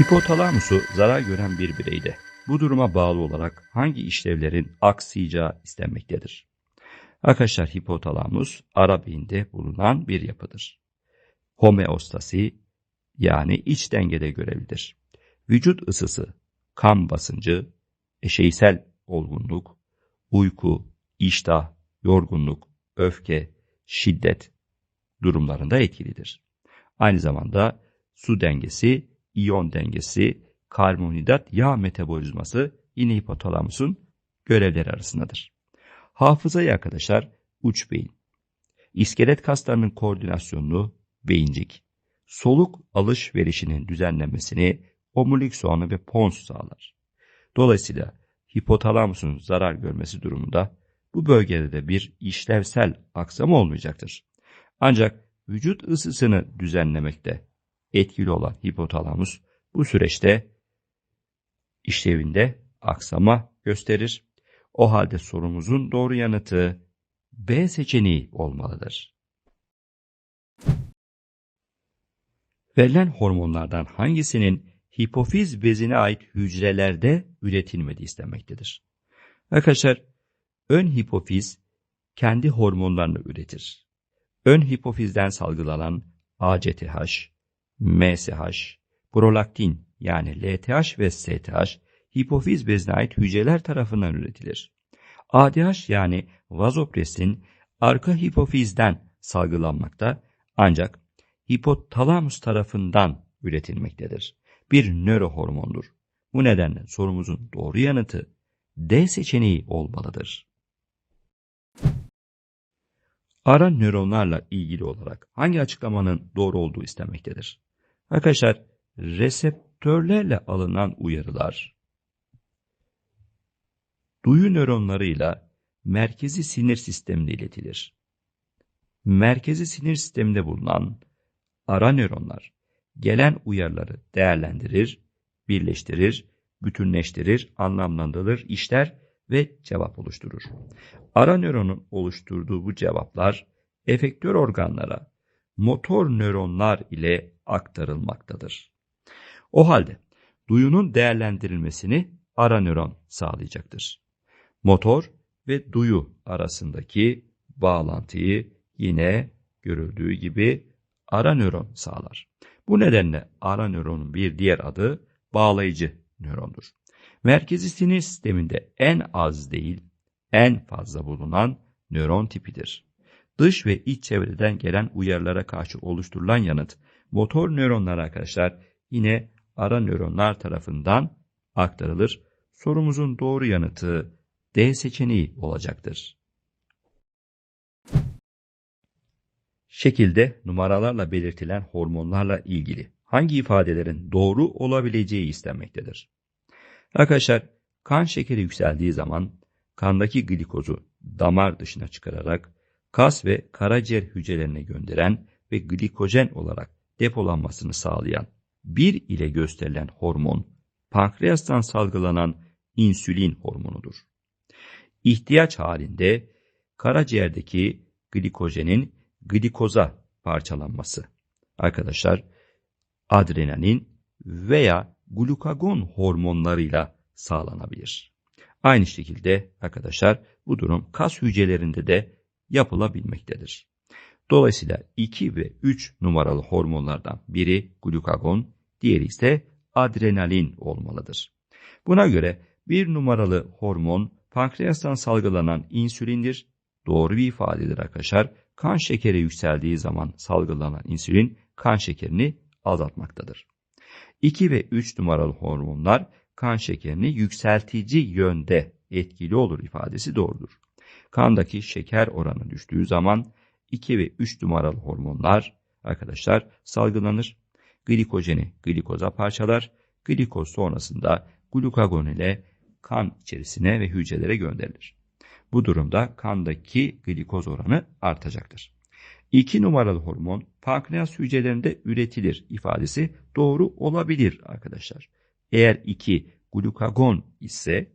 Hipotalamusu zarar gören bir bireyde bu duruma bağlı olarak hangi işlevlerin aksayacağı istenmektedir? Arkadaşlar hipotalamus ara beyinde bulunan bir yapıdır. Homeostasi yani iç dengede görevlidir. Vücut ısısı, kan basıncı, eşeysel olgunluk, uyku, iştah, yorgunluk, öfke, şiddet durumlarında etkilidir. Aynı zamanda su dengesi, iyon dengesi, karbonhidrat yağ metabolizması yine hipotalamusun görevleri arasındadır. Hafızayı arkadaşlar uç beyin, iskelet kaslarının koordinasyonunu beyincik, soluk alışverişinin düzenlenmesini omurilik soğanı ve pons sağlar. Dolayısıyla hipotalamusun zarar görmesi durumunda bu bölgede de bir işlevsel aksama olmayacaktır. Ancak vücut ısısını düzenlemekte etkili olan hipotalamus bu süreçte işlevinde aksama gösterir. O halde sorumuzun doğru yanıtı B seçeneği olmalıdır. Verilen hormonlardan hangisinin hipofiz bezine ait hücrelerde üretilmediği istenmektedir? Arkadaşlar ön hipofiz kendi hormonlarını üretir. Ön hipofizden salgılanan ACTH, MSH, prolaktin yani LTH ve STH hipofiz bezine ait hücreler tarafından üretilir. ADH yani vazopresin arka hipofizden salgılanmakta ancak hipotalamus tarafından üretilmektedir. Bir nörohormondur. Bu nedenle sorumuzun doğru yanıtı D seçeneği olmalıdır. Ara nöronlarla ilgili olarak hangi açıklamanın doğru olduğu istenmektedir? Arkadaşlar reseptörlerle alınan uyarılar duyu nöronlarıyla merkezi sinir sistemine iletilir. Merkezi sinir sisteminde bulunan ara nöronlar gelen uyarıları değerlendirir, birleştirir, bütünleştirir, anlamlandırır, işler ve cevap oluşturur. Ara nöronun oluşturduğu bu cevaplar efektör organlara motor nöronlar ile aktarılmaktadır. O halde duyunun değerlendirilmesini ara nöron sağlayacaktır. Motor ve duyu arasındaki bağlantıyı yine görüldüğü gibi ara nöron sağlar. Bu nedenle ara nöronun bir diğer adı bağlayıcı nörondur. Merkezi sinir sisteminde en az değil, en fazla bulunan nöron tipidir. Dış ve iç çevreden gelen uyarılara karşı oluşturulan yanıt, motor nöronlar arkadaşlar yine ara nöronlar tarafından aktarılır. Sorumuzun doğru yanıtı D seçeneği olacaktır. Şekilde numaralarla belirtilen hormonlarla ilgili hangi ifadelerin doğru olabileceği istenmektedir. Arkadaşlar kan şekeri yükseldiği zaman kandaki glikozu damar dışına çıkararak kas ve karaciğer hücrelerine gönderen ve glikojen olarak depolanmasını sağlayan bir ile gösterilen hormon pankreastan salgılanan insülin hormonudur. İhtiyaç halinde karaciğerdeki glikojenin glikoza parçalanması. Arkadaşlar adrenalin veya glukagon hormonlarıyla sağlanabilir. Aynı şekilde arkadaşlar bu durum kas hücrelerinde de yapılabilmektedir. Dolayısıyla 2 ve 3 numaralı hormonlardan biri glukagon, diğeri ise adrenalin olmalıdır. Buna göre bir numaralı hormon pankreastan salgılanan insülindir. Doğru bir ifadedir arkadaşlar. Kan şekeri yükseldiği zaman salgılanan insülin kan şekerini azaltmaktadır. 2 ve 3 numaralı hormonlar kan şekerini yükseltici yönde etkili olur ifadesi doğrudur. Kandaki şeker oranı düştüğü zaman 2 ve 3 numaralı hormonlar arkadaşlar salgılanır. Glikojeni glikoza parçalar. Glikoz sonrasında glukagon ile kan içerisine ve hücrelere gönderilir. Bu durumda kandaki glikoz oranı artacaktır. 2 numaralı hormon pankreas hücrelerinde üretilir ifadesi doğru olabilir arkadaşlar. Eğer 2 glukagon ise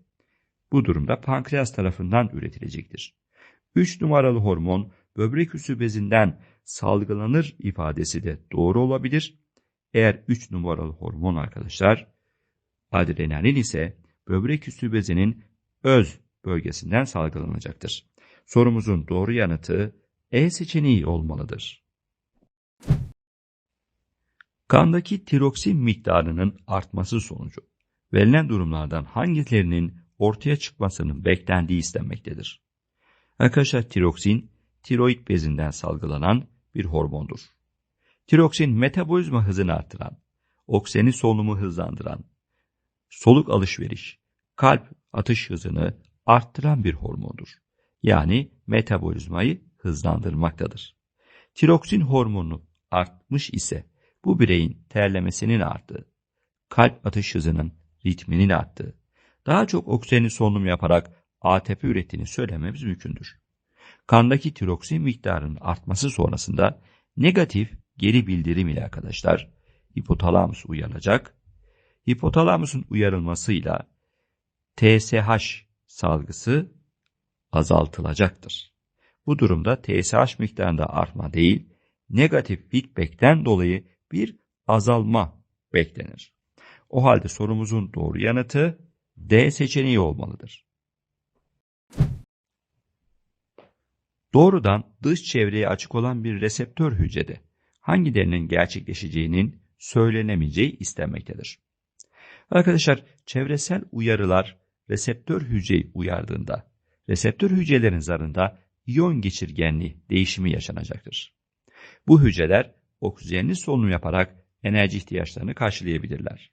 bu durumda pankreas tarafından üretilecektir. 3 numaralı hormon böbrek üssü bezinden salgılanır ifadesi de doğru olabilir. Eğer 3 numaralı hormon arkadaşlar, adrenalin ise böbrek üstü bezinin öz bölgesinden salgılanacaktır. Sorumuzun doğru yanıtı E seçeneği olmalıdır. Kandaki tiroksin miktarının artması sonucu verilen durumlardan hangilerinin ortaya çıkmasının beklendiği istenmektedir. Arkadaşlar tiroksin, tiroid bezinden salgılanan bir hormondur. Tiroksin metabolizma hızını artıran, okseni solunumu hızlandıran, soluk alışveriş, kalp atış hızını arttıran bir hormondur. Yani metabolizmayı hızlandırmaktadır. Tiroksin hormonu artmış ise bu bireyin terlemesinin arttığı, kalp atış hızının ritminin arttığı, daha çok oksijeni solunum yaparak ATP ürettiğini söylememiz mümkündür. Kandaki tiroksin miktarının artması sonrasında negatif geri bildirim ile arkadaşlar hipotalamus uyarılacak. Hipotalamusun uyarılmasıyla TSH salgısı azaltılacaktır. Bu durumda TSH miktarında artma değil, negatif feedback'ten dolayı bir azalma beklenir. O halde sorumuzun doğru yanıtı D seçeneği olmalıdır. Doğrudan dış çevreye açık olan bir reseptör hücrede hangilerinin gerçekleşeceğinin söylenemeyeceği istenmektedir. Arkadaşlar çevresel uyarılar reseptör hücreyi uyardığında reseptör hücrelerin zarında iyon geçirgenliği değişimi yaşanacaktır. Bu hücreler oksijenli solunum yaparak enerji ihtiyaçlarını karşılayabilirler.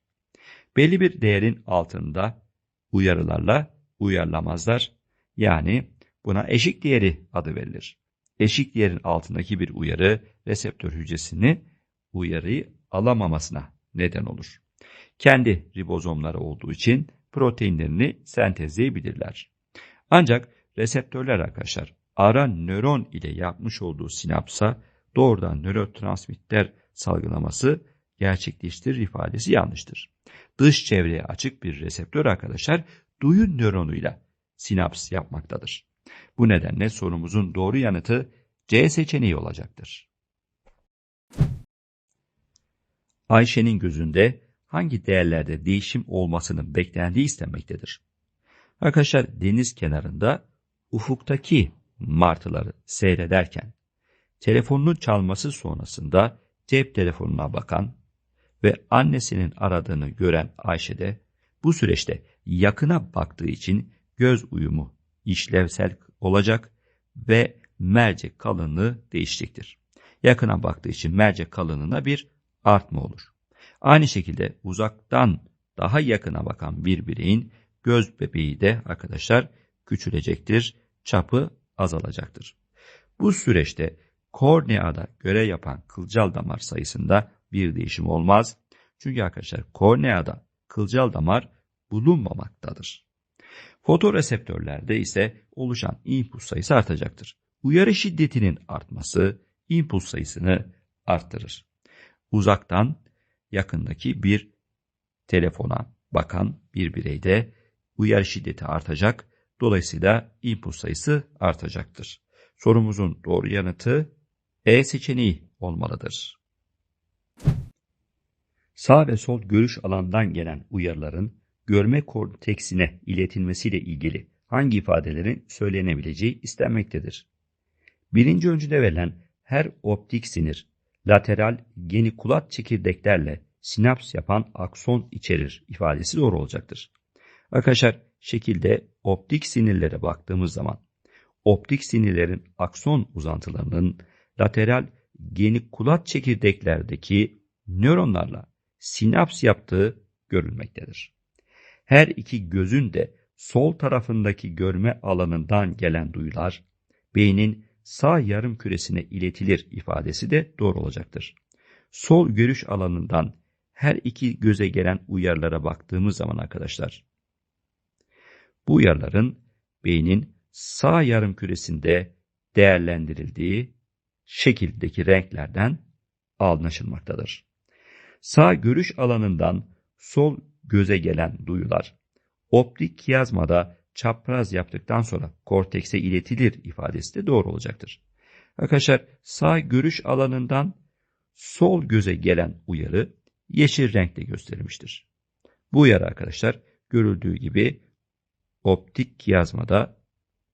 Belli bir değerin altında uyarılarla uyarlamazlar. Yani buna eşik değeri adı verilir. Eşik değerin altındaki bir uyarı reseptör hücresini uyarıyı alamamasına neden olur. Kendi ribozomları olduğu için proteinlerini sentezleyebilirler. Ancak reseptörler arkadaşlar ara nöron ile yapmış olduğu sinapsa doğrudan nörotransmitter salgılaması gerçekleştirir ifadesi yanlıştır. Dış çevreye açık bir reseptör arkadaşlar duyu nöronuyla sinaps yapmaktadır. Bu nedenle sorumuzun doğru yanıtı C seçeneği olacaktır. Ayşe'nin gözünde hangi değerlerde değişim olmasının beklendiği istenmektedir. Arkadaşlar deniz kenarında ufuktaki martıları seyrederken telefonunun çalması sonrasında cep telefonuna bakan ve annesinin aradığını gören Ayşe de bu süreçte yakına baktığı için göz uyumu işlevsel olacak ve mercek kalınlığı değişecektir. Yakına baktığı için mercek kalınlığına bir artma olur. Aynı şekilde uzaktan daha yakına bakan bir bireyin göz bebeği de arkadaşlar küçülecektir, çapı azalacaktır. Bu süreçte korneada görev yapan kılcal damar sayısında bir değişim olmaz. Çünkü arkadaşlar korneada kılcal damar bulunmamaktadır. Fotoreseptörlerde ise oluşan impuls sayısı artacaktır. Uyarı şiddetinin artması impuls sayısını arttırır. Uzaktan yakındaki bir telefona bakan bir bireyde uyarı şiddeti artacak. Dolayısıyla impuls sayısı artacaktır. Sorumuzun doğru yanıtı E seçeneği olmalıdır. Sağ ve sol görüş alandan gelen uyarıların görme korteksine iletilmesiyle ilgili hangi ifadelerin söylenebileceği istenmektedir. Birinci öncüde verilen her optik sinir, lateral genikulat çekirdeklerle sinaps yapan akson içerir ifadesi doğru olacaktır. Arkadaşlar şekilde optik sinirlere baktığımız zaman optik sinirlerin akson uzantılarının lateral genikulat çekirdeklerdeki nöronlarla sinaps yaptığı görülmektedir. Her iki gözün de sol tarafındaki görme alanından gelen duyular beynin sağ yarım küresine iletilir ifadesi de doğru olacaktır. Sol görüş alanından her iki göze gelen uyarılara baktığımız zaman arkadaşlar, bu uyarıların beynin sağ yarım küresinde değerlendirildiği şekildeki renklerden anlaşılmaktadır. Sağ görüş alanından sol göze gelen duyular, optik kiyazmada çapraz yaptıktan sonra kortekse iletilir ifadesi de doğru olacaktır. Arkadaşlar sağ görüş alanından sol göze gelen uyarı yeşil renkle gösterilmiştir. Bu uyarı arkadaşlar görüldüğü gibi optik yazmada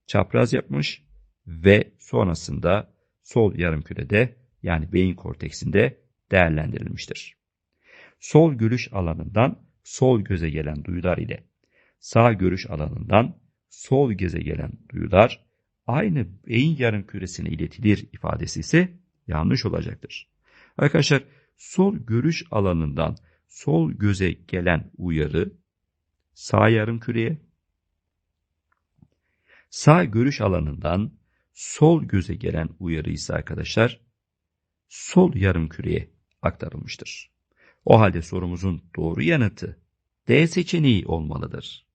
çapraz yapmış ve sonrasında sol yarımkürede yani beyin korteksinde değerlendirilmiştir. Sol görüş alanından sol göze gelen duyular ile sağ görüş alanından sol göze gelen duyular aynı beyin yarım küresine iletilir ifadesi ise yanlış olacaktır. Arkadaşlar sol görüş alanından sol göze gelen uyarı sağ yarım küreye, sağ görüş alanından sol göze gelen uyarı ise arkadaşlar sol yarım küreye aktarılmıştır. O halde sorumuzun doğru yanıtı D seçeneği olmalıdır.